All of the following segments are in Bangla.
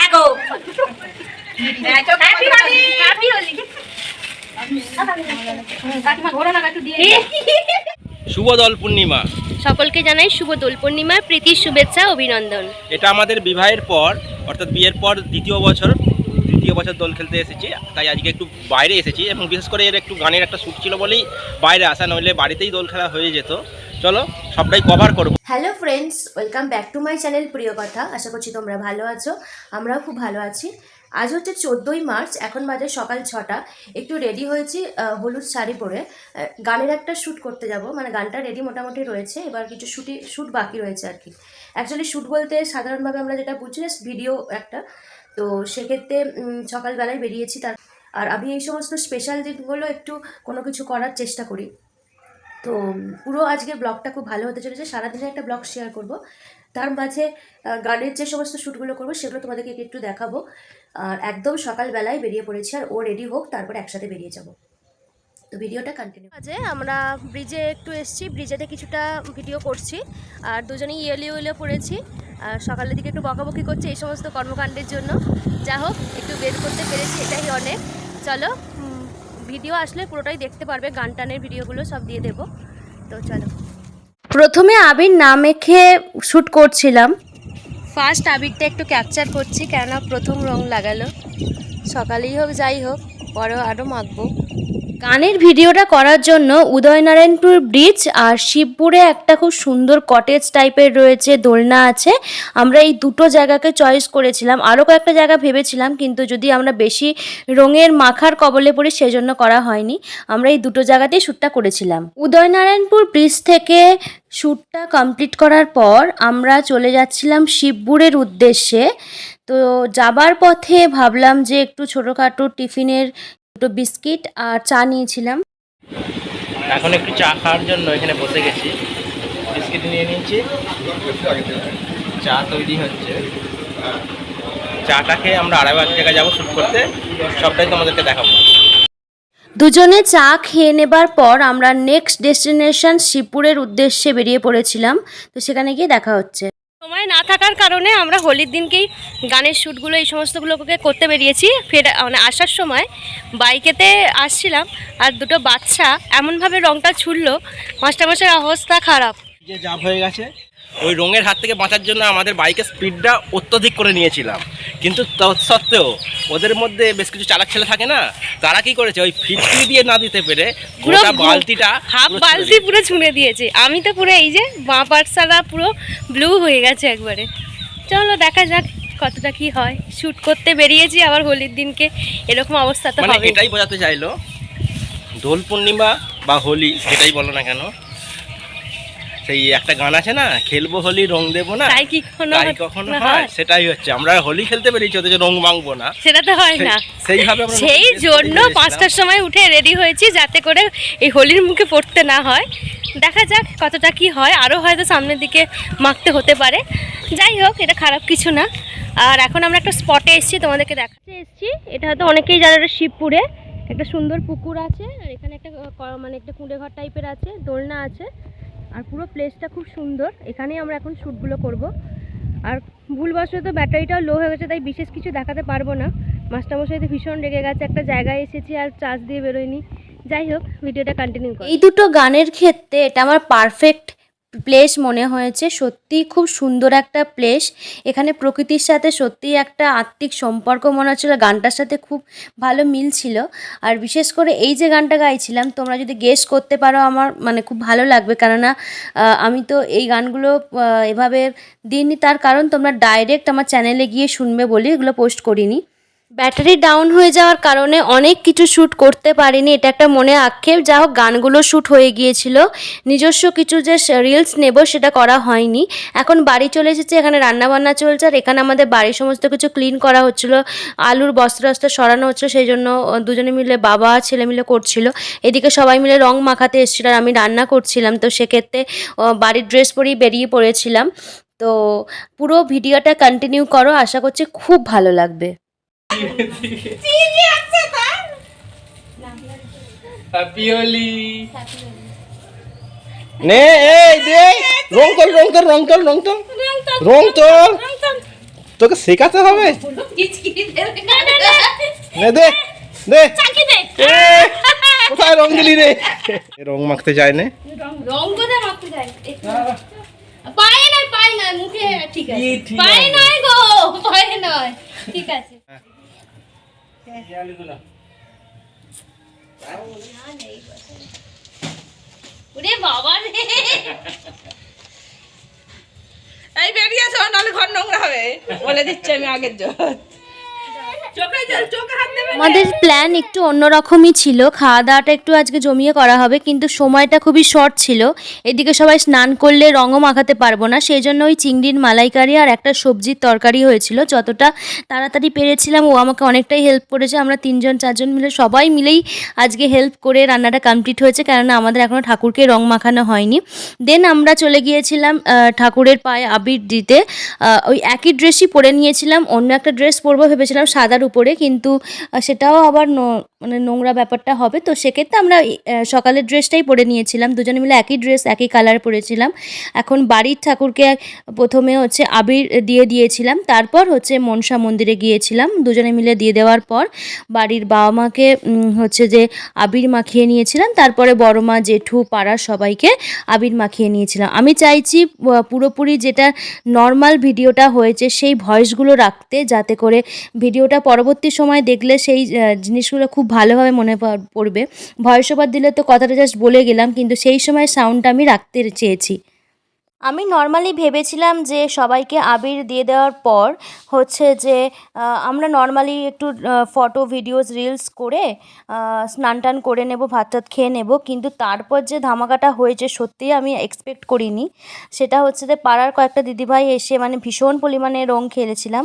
থাকো। শুভ দোল পূর্ণিমা। সকলকে জানাই শুভ দোল পূর্ণিমার প্রীতির শুভেচ্ছা অভিনন্দন। এটা আমাদের বিবাহের পর অর্থাৎ বিয়ের পর দ্বিতীয় বছর দ্বিতীয় বছর দোল খেলতে এসেছি। তাই আজকে একটু বাইরে এসেছি এবং বিশেষ করে এর একটু গানের একটা শ্যুট ছিল বলেই বাইরে আসা নইলে বাড়িতেই দোল খেলা হয়ে যেত। চলো, সবটাই কভার করব। Hello friends welcome back to my channel প্রিয় কথা আশা করছি তোমরা ভালো আছো, আমরাও খুব ভালো আছি। আজ হচ্ছে চোদ্দোই মার্চ, এখন বাজে সকাল ছটা। একটু রেডি হয়েছি হলুদ শাড়ি পরে। গানের একটা শ্যুট করতে যাব। মানে গানটা রেডি মোটামুটি রয়েছে, এবার কিছু শুটি শ্যুট বাকি রয়েছে আর কি। অ্যাকচুয়ালি শ্যুট বলতে সাধারণভাবে আমরা যেটা বুঝি ভিডিও একটা। তো সেক্ষেত্রে সকালবেলায় বেরিয়েছি তার আর আমি এই সমস্ত স্পেশাল দিনগুলো একটু কোনো কিছু করার চেষ্টা করি। তো পুরো আজকে ব্লগটা খুব ভালো হতে চলেছে। সারাদিনে একটা ব্লগ শেয়ার করব। তার মাঝে গানের যে সমস্ত শ্যুটগুলো করব, সেগুলো তোমাদেরকে একটু দেখাবো। আর একদম সকালবেলায় বেরিয়ে পড়েছি আর ও রেডি হোক, তারপর একসাথে বেরিয়ে যাব। তো ভিডিওটা কন্টিনিউ আজে আমরা ব্রিজে একটু এসেছি। ব্রিজেতে কিছুটা ভিডিও করছি। আর দুজনেই ইয়েলি ইয়েলে পড়েছি। আর সকালের দিকে একটু বকাবকি করছি এই সমস্ত কর্মকাণ্ডের জন্য। যা হোক, একটু বের করতে পেরেছি, এটাই অনেক। চলো ভিডিও আসলে পুরোটাই দেখতে পারবে গান টানের ভিডিওগুলো সব দিয়ে দেব। তো চলো। প্রথমে আবির না মেখে শ্যুট করছিলাম। ফার্স্ট আবিরটা একটু ক্যাপচার করছি কেননা প্রথম রং লাগালো। সকালেই হোক যাই হোক পরেও আরও মাখবো। গানের ভিডিওটা করার জন্য উদয়নারায়ণপুর ব্রিজ আর শিবপুরে একটা খুব সুন্দর কটেজ টাইপের রয়েছে, দোলনা আছে। আমরা এই দুটো জায়গাকে চয়েস করেছিলাম। আরও কয়েকটা জায়গা ভেবেছিলাম, কিন্তু যদি আমরা বেশি রঙের মাখার কবলে পড়ি, সেজন্য করা হয়নি। আমরা এই দুটো জায়গাতেই শ্যুটটা করেছিলাম। উদয়নারায়ণপুর ব্রিজ থেকে শ্যুটটা কমপ্লিট করার পর আমরা চলে যাচ্ছিলাম শিবপুরের উদ্দেশ্যে। তো যাবার পথে ভাবলাম যে একটু ছোটোখাটো টিফিনের দুটো বিস্কিট আর চা নিয়েছিলাম। এখন একটু চা খাওয়ার জন্য এখানে বসে গেছি। বিস্কিট নিয়ে নিয়েছি। চা তৈরি হচ্ছে। চাটা খেয়ে আমরা আড়াই বাজার জায়গায় যাব শ্যুট করতে। সবটাই তোমাদেরকে দেখাবো। দুজনে চা খেয়ে নেবার পর আমরা নেক্সট ডেস্টিনেশন শিবপুরের উদ্দেশ্যে বেরিয়ে পড়েছিলাম। তো সেখানে গিয়ে দেখা হচ্ছে। সময় না থাকার কারণে আমরা হোলির দিনকেই গানের শ্যুটগুলো, এই সমস্তগুলোকে করতে বেরিয়েছি। ফের মানে আসার সময় বাইকেতে আসছিলাম আর দুটো বাচ্চা এমনভাবে রংটা ছুড়লো মাসের অবস্থা খারাপ। যে জাম হয়ে গেছে। ওই রঙের হাত থেকে বাঁচার জন্য আমাদের বাইকের স্পিডটা অত্যধিক করে নিয়েছিলাম। কিন্তু তৎসত্ত্বেও ওদের মধ্যে বেশ কিছু চালাক ছেলে থাকে না তারা কি করেছে? ওই ফিটকিরি দিয়ে না দিতে পেরে পুরো গোটা বালতিটা হাফ বালতি পুরো ছুঁড়ে দিয়েছে। আমি তো পুরো এই যে বাঁ পার্সাটা পুরো ব্লু হয়ে গেছে একবারে। চলো দেখা যাক কতটা কি হয়। শ্যুট করতে বেরিয়েছি আবার হোলির দিনকে। এরকম অবস্থা তো মানে হবে এটাই বোঝাতে চাইলো দোল পূর্ণিমা বা হোলি যেটাই বলো না কেন সেই একটা গান আছে না খেলব হোলি রং দেবো না? তাই কি কখনো তাই কখনো হয়? সেটাই হচ্ছে। আমরা হোলি খেলতে পেরেছি ওদের রং মাংবো না। সেটা তো হয় না। সেই- সেইভাবে আমরা সেই জন্য পাঁচটার সময় উঠে রেডি হয়েছি যাতে করে এই হোলির মুখে পড়তে না হয়। দেখা যাক কতটা কি হয়। আরও হয়তো সামনের দিকে মাখতে হতে পারে। যাই হোক এটা খারাপ কিছু না। আর এখন আমরা একটা স্পটে এসেছি তোমাদেরকে দেখাতে এসেছি। এটা হয়তো অনেকেই জানে এটা শিবপুরে। একটা সুন্দর পুকুর আছে আর এখানে একটা ক- মানে একটা কুঁড়ে ঘর টাইপের আছে দোলনা আছে। আর পুরো প্লেসটা খুব সুন্দর। এখানেই আমরা এখন শ্যুটগুলো করব। আর ভুলবশত ব্যাটারিটাও লো হয়ে গেছে, তাই বিশেষ কিছু দেখাতে পারব না। মাস্টারমশাই তো ভীষণ রেগে গেছে, একটা জায়গায় এসেছি আর চার্জ দিয়ে বেরোয়নি। যাই হোক ভিডিওটা কন্টিনিউ করি। এই দুটো গানের ক্ষেত্রে এটা আমার পারফেক্ট প্লেস মনে হয়েছে সত্যি খুব সুন্দর একটা প্লেস এখানে প্রকৃতির সাথে সত্যি একটা আত্মিক সম্পর্ক মনে হচ্ছিল, গানটার সাথে খুব ভালো মিল ছিল। আর বিশেষ করে এই যে গানটা গাইছিলাম, তোমরা যদি গেস করতে পারো আমার মানে খুব ভালো লাগবে। কেননা আমি তো এই গানগুলো এভাবে দিইনি। তার কারণ তোমরা ডাইরেক্ট আমার চ্যানেলে গিয়ে শুনবে বলে এগুলো পোস্ট করিনি। ব্যাটারি ডাউন হয়ে যাওয়ার কারণে অনেক কিছু শ্যুট করতে পারিনি। এটা একটা মনে আক্ষেপ। যা হোক, গানগুলো শ্যুট হয়ে গিয়েছিল। নিজস্ব কিছু যে রিলস নেব সেটা করা হয়নি। এখন বাড়ি চলে এসেছে, এখানে রান্নাবান্না চলছে, আর এখানে আমাদের বাড়ির সমস্ত কিছু ক্লিন করা হচ্ছিল। আলুর বস্ত্র টস্ত্র সরানো হচ্ছিল, সেই জন্য দুজনে মিলে বাবা, ছেলে মিলে করছিল। এদিকে সবাই মিলে রং মাখাতে এসেছিল, আর আমি রান্না করছিলাম। তো সেক্ষেত্রে বাড়ির ড্রেস পরেই বেরিয়ে পড়েছিলাম। তো পুরো ভিডিওটা কন্টিনিউ করো। আশা করছি খুব ভালো লাগবে। নে এই দে রং তোল রং তোল রং তোল রং তোল। রং তোল। তোকে শেখাতে হবে। কিচকিচি দেবে নে দে দে। চাকি দে এ, কোথায় রং দিলি রে? এ রং মাখতে যায় না। রং কোথায় মাখতে যায়? একটু। পায়ে নয় পায়ে নয় মুখে ঠিক আছে। পায়ে নয় গো পায়ে নয় ঠিক আছে। ওরে বাবা রে। এই বেরিয়ে আসো নাহলে ঘর নোংরা হবে। বলে দিচ্ছি আমি আগের জল চোখে জল চোখে হাত দেবে আমাদের প্ল্যান একটু অন্যরকমই ছিল। খাওয়া দাওয়াটা একটু আজকে জমিয়ে করা হবে, কিন্তু সময়টা খুবই শর্ট ছিল। এদিকে সবাই স্নান করলে রঙও মাখাতে পারব না সেই জন্য ওই চিংড়ির মালাইকারি আর একটা সবজির তরকারি হয়েছিল। যতটা তাড়াতাড়ি পেরেছিলাম, ও আমাকে অনেকটাই হেল্প করেছে। আমরা তিনজন, চারজন মিলে সবাই মিলেই আজকে হেল্প করে রান্নাটা কমপ্লিট হয়েছে, কেননা আমাদের এখনও ঠাকুরকে রং মাখানো হয়নি। দেন আমরা চলে গিয়েছিলাম ঠাকুরের পায়ে আবির দিতে। ওই একই ড্রেসই পরে নিয়েছিলাম, অন্য একটা ড্রেস পরবো ভেবেছিলাম সাদার উপরে কিন্তু সেটাও আবার মানে নোংরা ব্যাপারটা হবে, তো সেক্ষেত্রে আমরা সকালের ড্রেসটাই পরে নিয়েছিলাম। দুজনে মিলে একই ড্রেস একই কালার পরেছিলাম। এখন বাড়ির ঠাকুরকে প্রথমে হচ্ছে আবির দিয়ে দিয়েছিলাম, তারপর হচ্ছে মনসা মন্দিরে গিয়েছিলাম। দুজনে মিলে দিয়ে দেওয়ার পর বাড়ির বাবা মাকে হচ্ছে যে আবির মাখিয়ে নিয়েছিলাম, তারপরে বড় মা, জেঠু পাড়ার সবাইকে আবির মাখিয়ে নিয়েছিলাম। আমি চাইছি পুরোপুরি যেটা নর্মাল ভিডিওটা হয়েছে, সেই ভয়েসগুলো রাখতে, যাতে করে ভিডিওটা পরবর্তী সময় দেখলে সেই জিনিসগুলো খুব ভালোভাবে মনে পড়- পড়বে। ভয়েস ওভার দিলে তো কথাটা জাস্ট বলে গেলাম, কিন্তু সেই সময় সাউন্ডটা আমি রাখতে চেয়েছি। আমি নর্মালি ভেবেছিলাম যে সবাইকে আবির দিয়ে দেওয়ার পর হচ্ছে যে আমরা নর্মালি একটু ফটো ভিডিওস রিলস করে স্নান টান করে নেব, ভাত টাত খেয়ে নেব। কিন্তু তারপর যে ধামাকাটা হয়েছে সত্যিই আমি এক্সপেক্ট করিনি। সেটা হচ্ছে যে পাড়ার কয়েকটা দিদিভাই এসে মানে ভীষণ পরিমাণে রং খেলেছিলাম।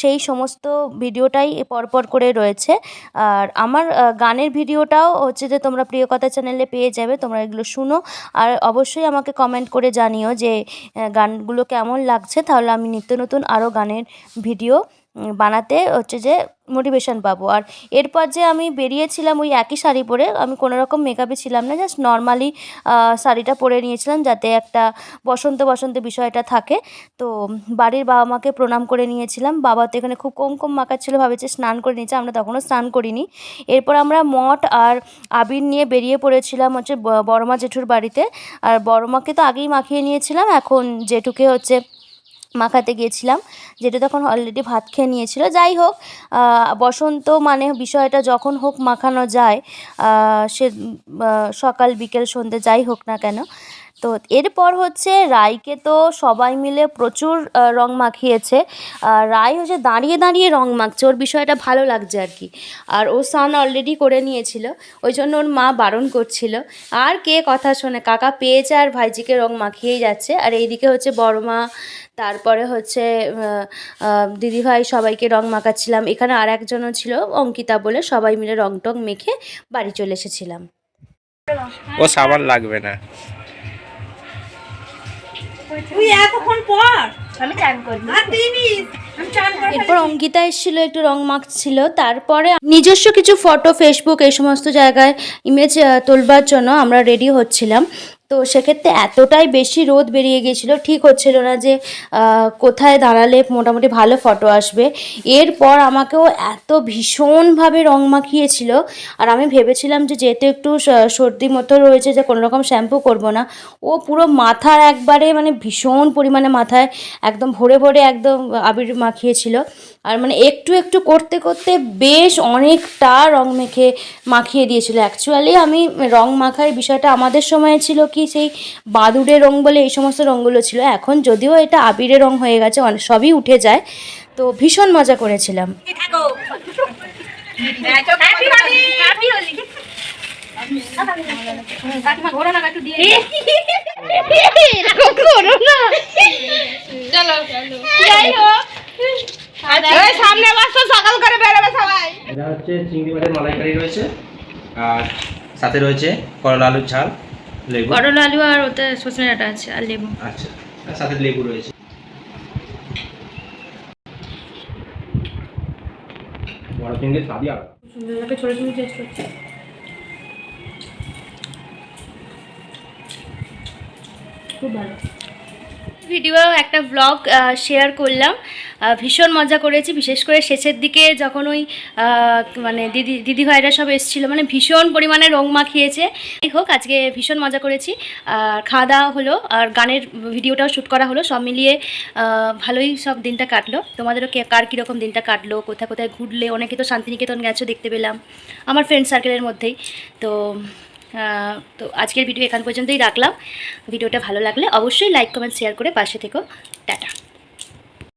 সেই সমস্ত ভিডিওটাই পরপর করে রয়েছে। আর আমার গানের ভিডিওটাও হচ্ছে যে তোমরা প্রিয় কথা চ্যানেলে পেয়ে যাবে, তোমরা এগুলো শুনো। আর অবশ্যই আমাকে কমেন্ট করে জানিও যে গানগুলো কেমন লাগছে তাহলে আমি নিত্য নতুন আরও গানের ভিডিও বানাতে হচ্ছে যে মোটিভেশন পাবো। আর এরপর যে আমি বেরিয়েছিলাম ওই একই শাড়ি পরে, আমি কোনো রকম মেকআপে ছিলাম না জাস্ট নর্মালি শাড়িটা পরে নিয়েছিলাম যাতে একটা বসন্ত বসন্ত বিষয়টা থাকে। তো বাড়ির বাবা মাকে প্রণাম করে নিয়েছিলাম। বাবা তো এখানে খুব কম কম মাখাচ্ছিলো, ভাবেছে স্নান করে নিয়েছে, আমরা তখনও স্নান করিনি। এরপর আমরা মঠ আর আবির নিয়ে বেরিয়ে পড়েছিলাম হচ্ছে বড়মা জেঠুর বাড়িতে। আর বড়মাকে তো আগেই মাখিয়ে নিয়েছিলাম, এখন জেঠুকে হচ্ছে মাখাতে গিয়েছিলাম, যেটা তখন অলরেডি ভাত খেয়ে নিয়েছিল। যাই হোক বসন্ত মানে বিষয়টা যখন হোক মাখানো যায় সে সকাল, বিকেল, সন্ধ্যে যাই হোক না কেন। তো এরপর হচ্ছে রায়কে তো সবাই মিলে প্রচুর রং মাখিয়েছে। আর রায় হচ্ছে দাঁড়িয়ে দাঁড়িয়ে রং মাখছে। ওর বিষয়টা ভালো লাগছে আর কি। আর ও সান অলরেডি করে নিয়েছিল। ওই জন্য ওর মা বারণ করছিল। আর কে কথা শোনে? কাকা পেয়েছে আর ভাইজিকে রং মাখিয়েই যাচ্ছে। আর এইদিকে হচ্ছে বড় মা তারপরে হচ্ছে আহ, আহ, দিদিভাই সবাইকে রং মাখাচ্ছিলাম। এখানে আর একজনও ছিল অঙ্কিতা বলে সবাই মিলে রং টং মেখে বাড়ি চলে এসেছিলাম। ও সাবান লাগবে না। এরপর অঙ্কিতা এসেছিল একটু রং মাখছিল। তারপরে নিজস্ব কিছু ফটো ফেসবুক এই সমস্ত জায়গায় ইমেজ তোলবার জন্য আমরা রেডি হচ্ছিলাম। তো সেক্ষেত্রে এতটাই বেশি রোদ বেরিয়ে গিয়েছিল, ঠিক হচ্ছিল না যে কোথায় দাঁড়ালে মোটামুটি ভালো ফটো আসবে। এরপর আমাকেও এত ভীষণভাবে রং মাখিয়েছিল, আর আমি ভেবেছিলাম যে যেহেতু একটু সর্দি মতো রয়েছে যে কোনো রকম শ্যাম্পু করব না, ও পুরো মাথার একবারে মানে ভীষণ পরিমাণে মাথায় একদম ভরে ভরে একদম আবির মাখিয়েছিল। আর মানে একটু একটু করতে করতে বেশ অনেকটা রং মেখে মাখিয়ে দিয়েছিল। অ্যাকচুয়ালি আমি রং মাখার বিষয়টা আমাদের সময়ে ছিল কি সেই বাদুড়ের রং বলে এই সমস্ত রঙগুলো ছিল। এখন যদিও এটা আবিরের রং হয়ে গেছে অনেক সবই উঠে যায়। তো ভীষণ মজা করেছিলাম। সামনে সকাল করে বেরোবে সবাই। এটা হচ্ছে চিংড়ি মাছের মালাইকারি রয়েছে আর সাথে রয়েছে করলা আলুর ঝাল। লেবু? করলা আলু আর ওতে সজনে ডাঁটা আছে আর লেবু। আচ্ছা সাথে লেবু রয়েছে। বড় চিংড়ির স্বাদই আলাদা সুন্দরভাবে ছোট ছোট টেস্ট হচ্ছে খুব ভালো। ভিডিও একটা ব্লগ শেয়ার করলাম। ভীষণ মজা করেছি, বিশেষ করে শেষের দিকে যখন ওই মানে দিদি দিদি ভাইরা সব এসেছিল মানে ভীষণ পরিমাণে রং মাখিয়েছে। হোক, আজকে ভীষণ মজা করেছি। আর খাওয়া দাওয়া হলো, আর গানের ভিডিওটাও শ্যুট করা হলো, সব মিলিয়ে ভালোই সব দিনটা কাটলো। তোমাদেরও কে, কার কীরকম দিনটা কাটলো, কোথায় কোথায় ঘুরলে? অনেকে তো শান্তিনিকেতন গেছো, দেখতে পেলাম। আমার ফ্রেন্ড সার্কেলের মধ্যেই। তো তো আজকের ভিডিও এখান পর্যন্তই রাখলাম। ভিডিওটা ভালো লাগলে অবশ্যই লাইক কমেন্ট শেয়ার করে পাশে থেকো। টাটা।